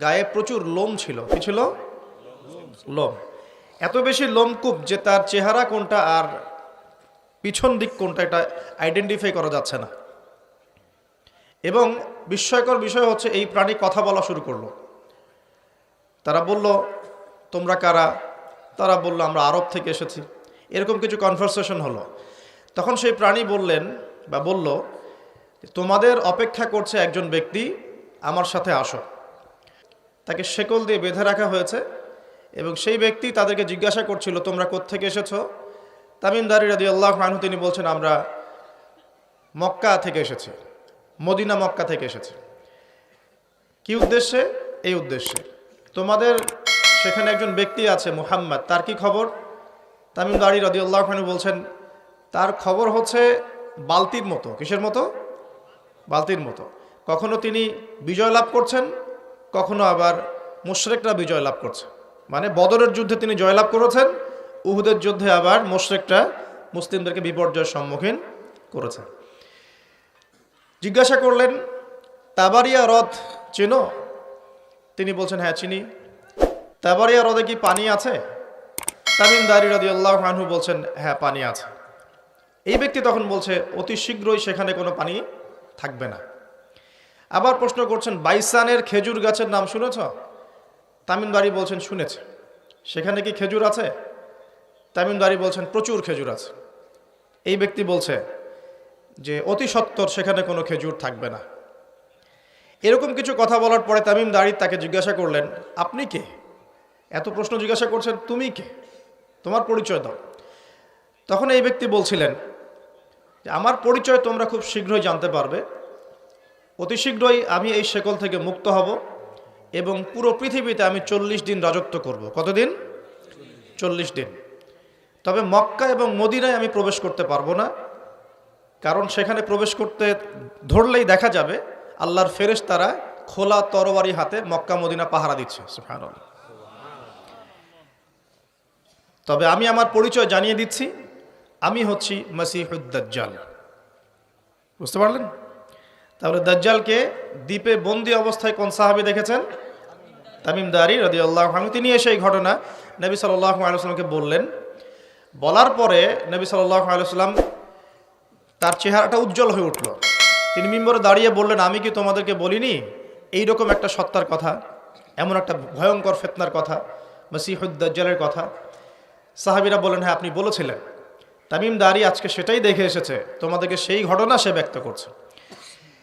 গায়ে প্রচুর লোম ছিল। কি ছিল? লোম। এত বেশি লোমকূপ যে তার চেহারা কোনটা আর পিছন দিক কোনটা এটা আইডেন্টিফাই করা যাচ্ছে না। এবং বিস্ময়কর বিষয় হচ্ছে এই প্রাণী কথা বলা শুরু করল। তারা বলল, তোমরা কারা? তারা বলল, আমরা আরব থেকে এসেছি। এরকম কিছু কনভারসেশন হলো। তখন সেই প্রাণী বললেন বা বলল, তোমাদের অপেক্ষা করছে একজন ব্যক্তি, আমার সাথে আসো। তাকে শেকল দিয়ে বেঁধে রাখা হয়েছে এবং সেই ব্যক্তি তাদেরকে জিজ্ঞাসা করছিল, তোমরা কোত্থেকে এসেছ? তামিমদারি রাদি আল্লাহ আনহু তিনি বলছেন, আমরা মক্কা থেকে এসেছি, মদিনা মক্কা থেকে এসেছি। কি উদ্দেশ্যে? এই উদ্দেশ্যে, তোমাদের সেখানে একজন ব্যক্তি আছে মুহাম্মদ, তার কি খবর? তামিম রদি আল্লাহ বলছেন, তার খবর হচ্ছে বালতির মতো। কিসের মতো? বালতির মতো। কখনো তিনি বিজয় লাভ করছেন? কখনো আবার মুশরেকরা বিজয় লাভ করছে। মানে বদরের যুদ্ধে তিনি জয়লাভ করেছেন, উহুদের যুদ্ধে আবার মুশরেকরা মুসলিমদেরকে বিপর্যয়ের সম্মুখীন করেছেন জিজ্ঞাসা করলেন, তাবারিয়া হ্রদ চেনো? তিনি বলছেন হ্যাঁ চিনি। তাবারিয়া হ্রদে কি পানি আছে? তামিম দারি রদি আল্লাহ আনহু বলছেন হ্যাঁ পানি আছে। এই ব্যক্তি তখন বলছে, অতি শীঘ্রই সেখানে কোনো পানি থাকবে না। আবার প্রশ্ন করছেন, বাইসানের খেজুর গাছের নাম শুনেছ? তামিম বলছেন, শুনেছে। সেখানে কি খেজুর আছে? তামিম বলছেন, প্রচুর খেজুর আছে। এই ব্যক্তি বলছে যে, অতি সত্তর সেখানে কোনো খেজুর থাকবে না। এরকম কিছু কথা বলার পরে তামিম দাড়ি তাকে জিজ্ঞাসা করলেন, আপনি কে? এত প্রশ্ন জিজ্ঞাসা করছেন, তুমি কে? তোমার পরিচয় দাও। তখন এই ব্যক্তি বলছিলেন যে আমার পরিচয় তোমরা খুব শীঘ্রই জানতে পারবে। অতি শীঘ্রই আমি এই শেকল থেকে মুক্ত হব এবং পুরো পৃথিবীতে আমি চল্লিশ দিন রাজত্ব করব। কতদিন? চল্লিশ দিন। তবে মক্কা এবং মদিনায় আমি প্রবেশ করতে পারব না, কারণ সেখানে প্রবেশ করতে ধরলেই দেখা যাবে আল্লাহর ফেরেশ তারা খোলা তরবারি হাতে মক্কা মদিনা পাহারা দিচ্ছে। তবে আমি আমার পরিচয় জানিয়ে দিচ্ছি, আমি হচ্ছি মসিহুদ্দাজ্জাল বুঝতে পারলেন? তাহলে দাজ্জালকে দ্বীপে বন্দি অবস্থায় কোন সাহাবি দেখেছেন? তামিম দারি রদি আল্লাহ তিনি এসে এই ঘটনা নবী সাল্লাহ আলুসালামকে বললেন। বলার পরে নবী সাল্লাহ আলুসালাম তার চেহারাটা উজ্জ্বল হয়ে উঠল। তিনি মিম্বরে দাঁড়িয়ে বললেন, আমি কি তোমাদেরকে বলিনি? এইরকম একটা সত্তার কথা, এমন একটা ভয়ঙ্কর ফেতনার কথা মসিহুদ্দাজ্জালের কথা। সাহাবিরা বললেন হ্যাঁ আপনি বলেছিলেন। তামিম দাঁড়ি আজকে সেটাই দেখে এসেছে। তোমাদেরকে সেই ঘটনা সে ব্যক্ত করছে।